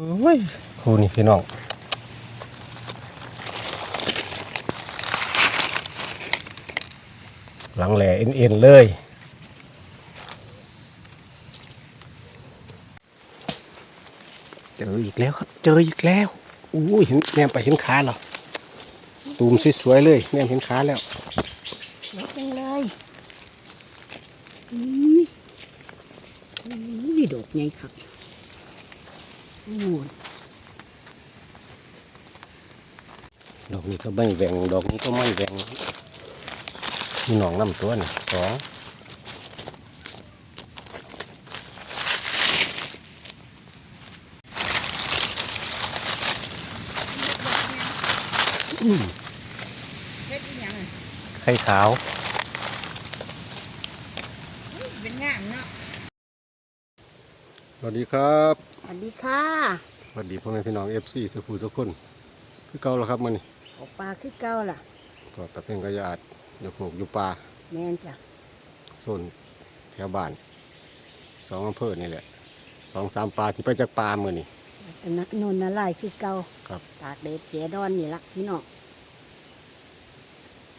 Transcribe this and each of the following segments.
โอ้ยครูนี่พี่น้องหลังแหล่เอ็นๆเลยเจออีกแล้วครับเจออีกแล้วอู้ยเห็นแนมไปเห็นขาเหรอตูมสวยๆเลยแนมเห็นขาแล้วสวยจังเลยอุ้ยอุ้ยดอกใหญ่ครับ โอ้ยดอกนี้ก็ไม่แหวงดอกนี้ก็ไม่แหวงมีหนองน้ำตัวนี่สองอืมเฮ็ดอีหยังอะไข่ขาวอุ้ยเป็นงามเนาะสวัสดีครับส วัสดีค่ะสวัสดีพ่อแม่พี่น้องเอฟซีสุภูสุกคนคือเก่าแล้วครับมันนี่ออกปลาคือเก่าล่ะก็ตะเพ่งกระยาดอยู่โขกอยู่ป่าแม่นจ้ะโซนแถวบ้านสองอำเภอนี่แหละสองสามปลาที่ไปจากปลาเมื่อนี่ตะนักนนนาลายคือเก่าครับตากเด็ดเจดอนนี่ละพี่น้อง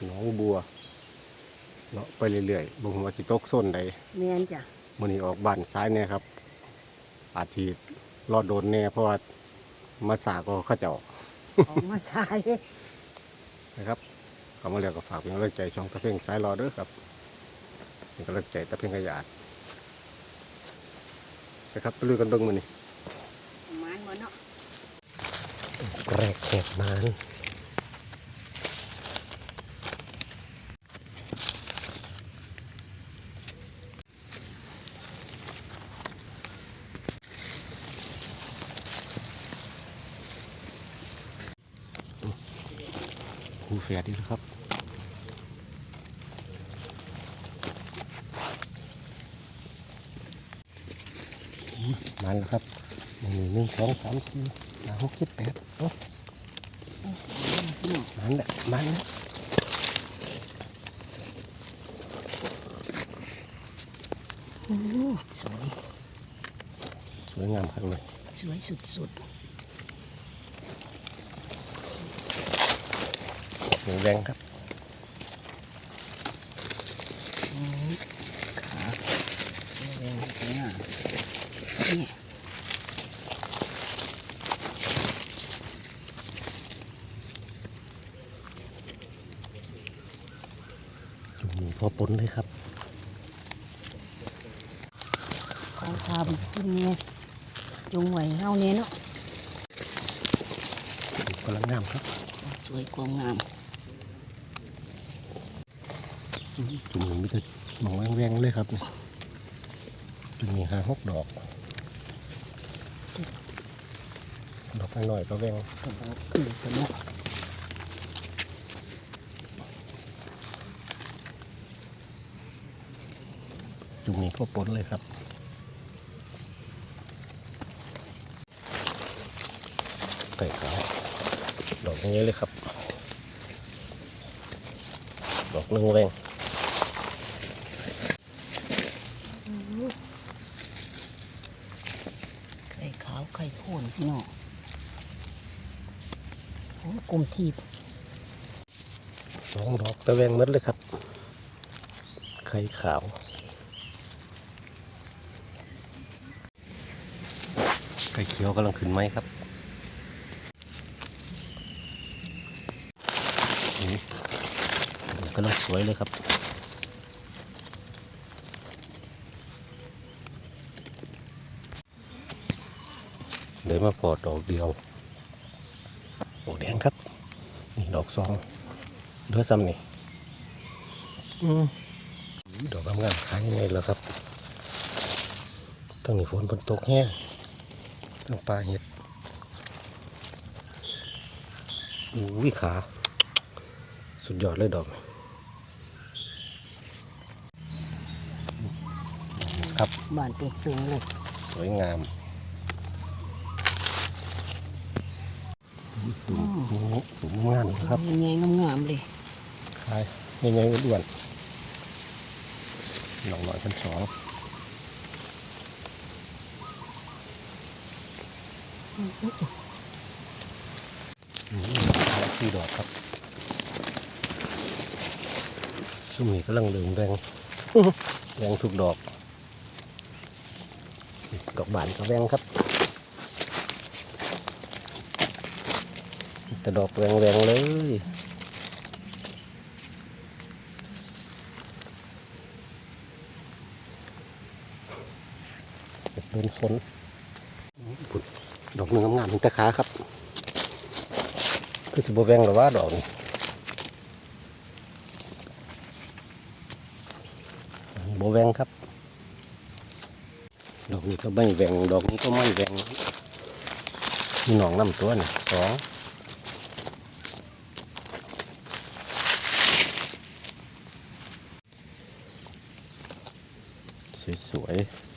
หนองบัวเลาะไปเรื่อยๆบ่งว่าสิตกโซนใดแม่นจ้ะมื่อนี้ออกบ้านซ้ายแน่ครับ อาทิตย์รอดโดนแน่เพราะว่ามาสาก็เข้าเจ้าออกมาสายนะครับก็มาเรียกก็ฝากเป็นกำลังใจช่องตะเพ่งซ้ายรอเด้อครับเป็นกำลังใจตะเพ่งขยาดนะครับไปลุยกันเบิ่งมือนี่ประมาณบ่เนาะแรกแขกมาน หูเสียดีแล้วครับมาแล้วครับหนึ่งหนึ่งสองสามสี่ห้าหกเจ็ดแปดโอ้พี่น้องมันแหละมันนะโอ้สวย สวยงามครับเลย สวยสุดเหลืองแดงครับๆอืมขาแรงๆเนี่ยนี่จุ่มพอปนเลยครับเขาทำขึ้นเนี่ยจงไหวเฮาเนี่ยเนาะกำลังงามครับ สวยกว่างาม จุ่มมีแต่หมองแวงๆเลยครับเนี่ยจุ่มมีห้าหกดอก ดอกน้อยก็แวงกระบอกขึ้นเนาะจุ่มมีพวกปนเลยครับไก่ขาวดอกนี้เลยครับ ดอกหนึ่งแวง ไข่ขาวไข่ข้นพี่น้องโอ้ กลมทีบสองดอกตะแวงหมดเลยครับ ไข่ขาวไข่เขียวกำลังขึ้นไหมครับนี่กำลังสวยเลยครับเดี๋ยวมาพอดดอกเดียวดอกแดงครับ นี่ด อกสองเดือซ้ำนี่อืมดอกงามๆขายยังไงล่ะครับตั้งนี่ฝนฝนตกแห้งตั้งปลาเห็ดอุ้ยขา สุดยอดเลยดอกนี่ครับ บ้านเป็นสูงเลย สวยงามตุ่ม โอ้โหตุ่มงามเลยครับยังไงงามๆเลยขายยังไงอ้วนๆหน่อยหน่อยพันสองออืมแล้วสี่ดอกครับช่วงนี้กำลังเรืองแรงอื้อแรงทุกดอก ดอกบานก็แรงครับ แต่ดอกแรงๆเลยโดนฝนดอกนึงงามๆเป็นตะขาครับ คือสิบแวงหรือว่าดอกนี่บแวงครับ ดอกนี้ก็ไม่แวงดอกนี้ก็ไม่แวงมีหนองน้ำตัวนี่สอง สวยๆ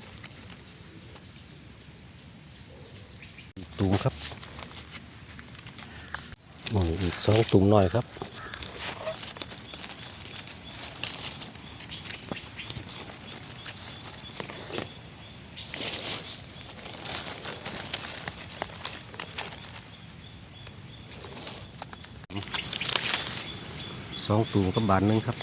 อีกตูมครับโอ้ยอีกสองตูมหน่อยครับสองตูมกับบานหนึ่งครับ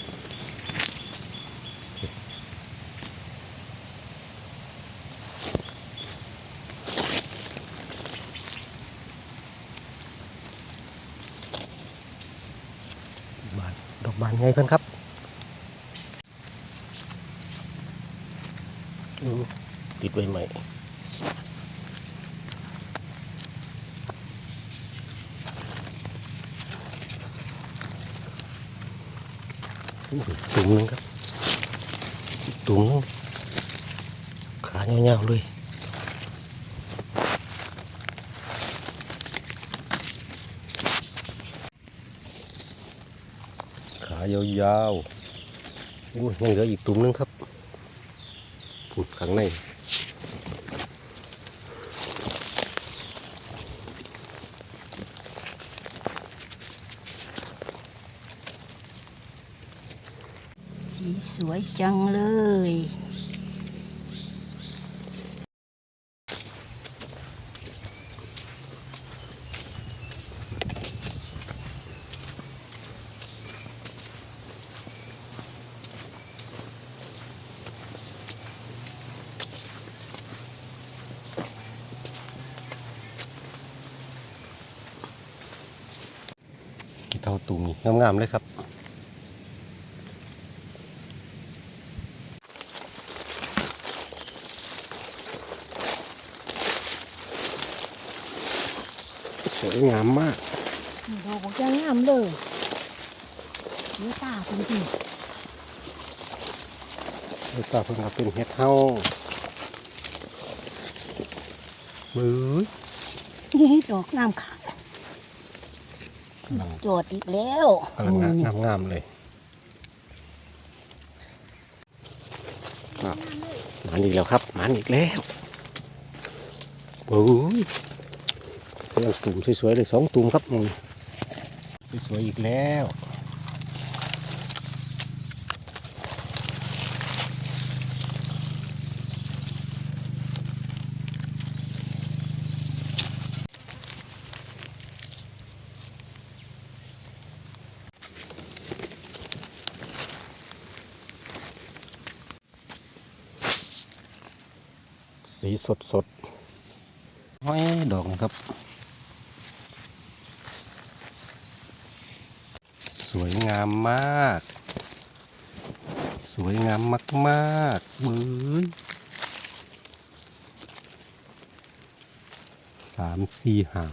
านดอก บานไงเพื่อนครับอืมติดไว้ใหม่อุ้ยตุ่มหนึงครับอีกตุ่มหนึงขายาวๆเลยายาวๆอู้ยังเหลืออีกตุ่มนึงครับผุดข้างในสีสวยจังเลย กี่เท่าตุ่มนี่งามๆเลยครับสวยงามมากดอกบอกยังงามเลยเนื้อตาจริงแล้วก็เพิ่งเอาเป็นเห็ดเฮามือๆนี่ดอกงามค่ะกำลัง โจดอีกแล้วกำลังมือนี่งามงามๆเลยครับหมันอีกแล้วครับหมันอีกแล้วโอ้ยกำลังตุ่มสวยๆเลยสองตุ่มครับมึงสวยๆอีกแล้ว สีสดสดห้อยดอกนะครับ สวยงามมาก สวยงามมากๆมือสามสี่หา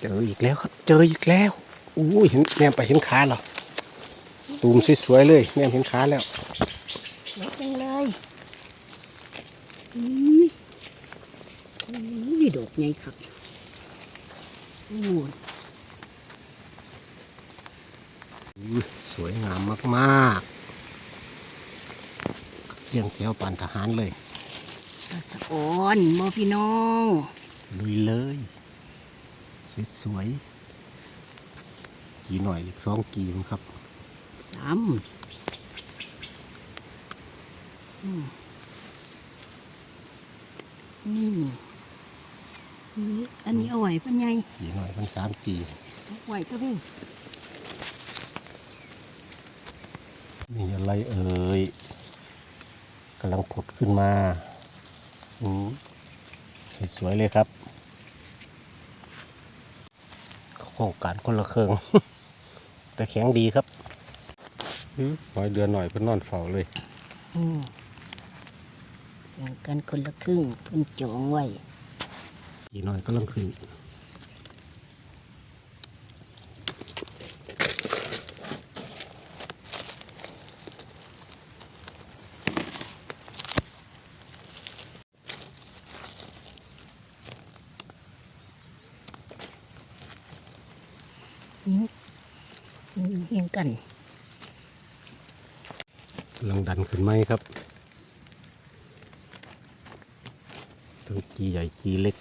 เจออีกแล้วครับ เจออีกแล้ว อู้เห็นแนมไปเห็นขาเหรอ ตูมสวยๆเลยแนมเห็นขาแล้วสวยจังเลยอุ้ยอุ้ยดอกใหญ่ครับโอ้ยอุ๊ยสวยงามมากๆเรียงแถวปานทหารเลยสะอ่อนบ่พี่น้องลุยเลย สวยๆกี่หน่อยอีกสองกีมครับ สามอืมนี่อืมอันนี้เอาไว้เป็นไงจีหน่อยมันสามจีเอาไว้ก็พี่นี่อะไรเอ่ยกำลังผุดขึ้นมาอืมสวยๆเลยครับโครงการคนละเครื่องแต่แข็งดีครับอืม หอยเดือนหน่อยเพิ่นนอนเฝ้าเลยอืมแบ่งกันคนละครึ่งเพิ่นจองไว้จีหน่อยก็ลังขึ้นอืมอยู่เฮียงกัน กำลังดันขึ้นไหมครับทั้งจีใหญ่จีเล็ก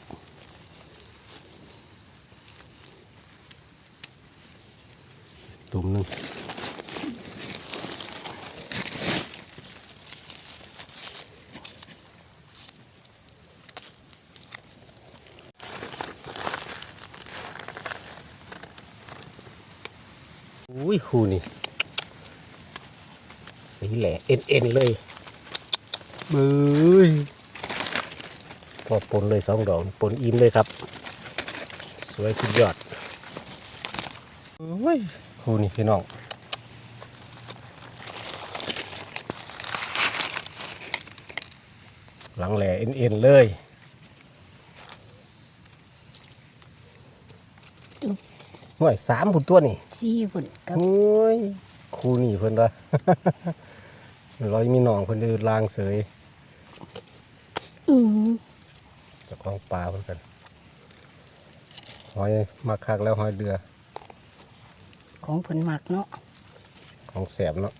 ตุ่มหนึ่งอุ้ยคูนี่ สีแหล่เอ็นเอ็นเลยมือพอปนเลยสองดอกปนอิ่มเลยครับ สวยสุดยอดโอ้ยคูนี่พี่น้องหลังแหล่เอ็นเอ็นเลยห่วยสามผุนตัวนี่สี่พุ่นกับโอ้ย ครูนี่เพิ่นละร้อยมีน้องเพิ่นดื้อลางเสยอืมเจะคล้าของปลาเพิ่นกันหอยมาคักแล้วหอยเดือ ของเพิ่นมักเนาะของแสบเนาะ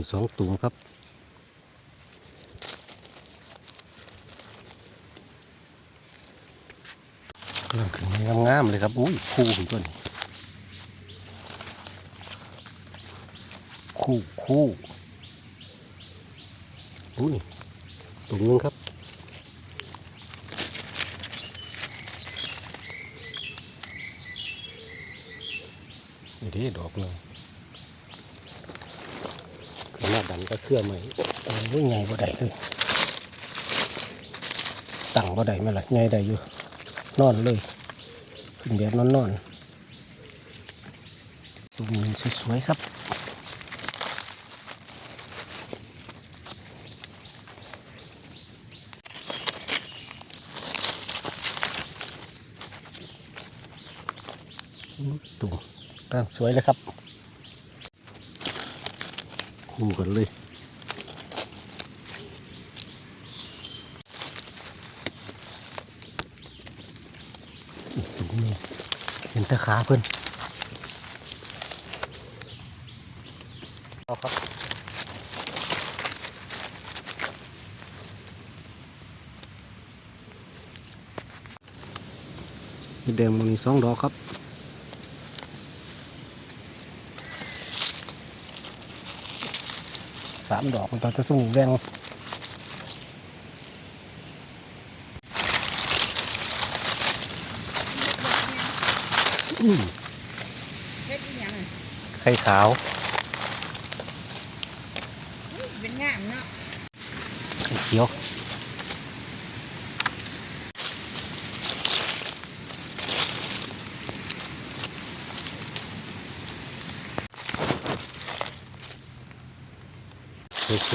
ีสองตุ่มครับ กำลังขึ้นงามๆเลยครับ อุ้ยคู่ผมตัวนี้คู่คู่อุ้ยตุ่มนึงครับนี่ดอกหนึง ขนาดดันก็เคลื่อใหม่โอ้ยใหญ่บ่ได้เลยตั้งบ่ได้ไหมล่ะใหญ่ได้อยู่ นอนเลยขึ้นแบบนอนนอนตัวนี้สวยๆครับตัวตั้งสวยเลยครับ คู่กันเลยนี้เห็นต่ขาเพิ่นเอาครับเดแดงมันมีสองดอกครับ สามดอกมันตอนจะสุ่งแดงอื้อเฮ็ดอีหยังอะไข่ขาวอุ๊ยเป็นงามเนาะไข่เขียว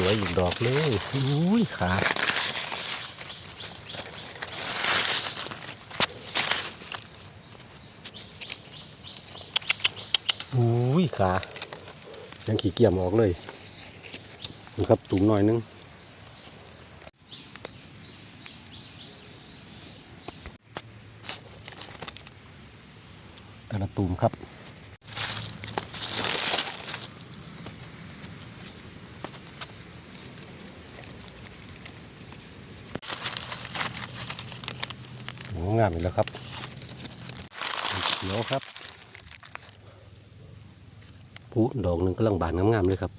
วยอีกดอกเลยอุ้ยขาอุ้ยขายังขี้เกียจออกเลยนี่ครับตุ่มหน่อยนึงแต่ละตุ่มครับ งามๆอีกแล้วครับ เขียวครับปูดอกหนึ่งกำลังบานงามๆเลยครับ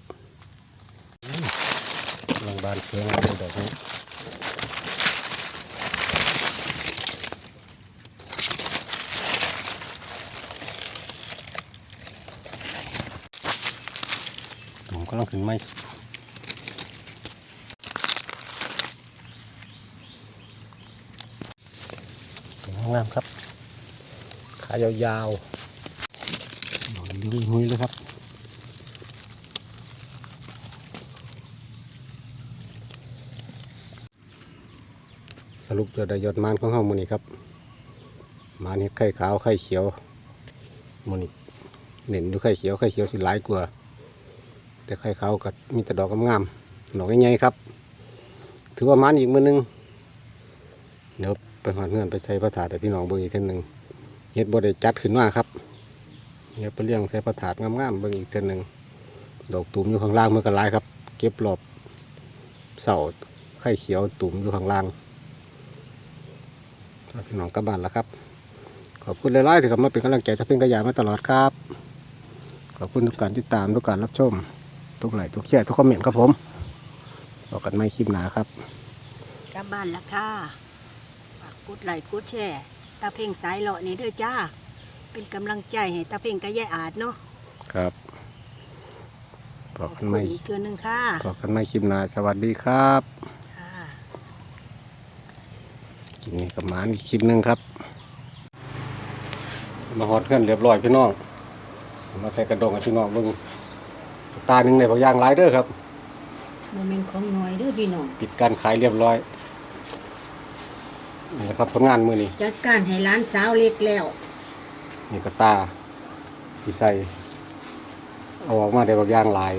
กำลังบานสวยงามเลยดอกนี้ผมกำลังขึ้นไม้งามครับายาวๆดอกลิ้งหุยเลยครับสรุปยอดได้ยอดมานของเฮามื้อนี้ครับมานเฮ็ดไข่ขาวไข่เขียวมื้อนี้เน้นอยู่ไข่เขียวไข่เขียวสิหลายกว่า แต่ไข่ขาวก็มีแต่ดอกงามๆดอกใหญ่ๆครับ ถือว่ามานอีกมื้อนึงเดี๋ยวไปหอดเงินไปใช้พระถาดให้พี่น้องเบิ่งอีกเท่านึง เฮ็ดบ่ได้จัดขึ้นมาครับเดี๋ยวไปเลี้ยงใส่พระถาดงามๆเบิ่งอีกเท่านึงดอกตูมอยู่ข้างล่างมันก็ลายครับ เก็บรอบเสาไข่เขียวตูมอยู่ข้างล่างฝาพี่น้องกลับบ้านแล้วครับ ขอบคุณหลายๆที่เข้ามาเป็นกำลังใจถ้าเป็นกระยามาตลอดครับ ขอบคุณทุกการติดตามทุกการรับชม ทุกไลค์ทุกแชร์ทุกคอมเมนต์ครับผมบอกกันไม่คลิปหนาครับ กลับบ้านละค่ะฝากกดไลค์กดแชร์าเพ่งสายเลาะนี่เด้อจ้า เป็นกำลังใจให้ตาเพ่งกับยายอาจเนาะครับบขออกบกันคุไม่ณอีกเทือนึงค่ะบอกกันไม่คลิปหนาสวัสดีครับค่ะคลิปนี้กับหมาอีกคลิปหนึ่งครับ มาฮอดเงินเรียบร้อยพี่น้อง มาใส่กระดงให้พี่น้องเบิ่งตาหนึ่งในบางอย่างหลายเด้อครับโมเมนต์ของหน่อยเด้อพี่น้อง ปิดการขายเรียบร้อย นี่แหละครับผลงานมือนี้จัดการให้ร้านสาวเล็กแล้ว นี่ก็ตาที่ใส่เอาออกมาได้บางอย่างหลาย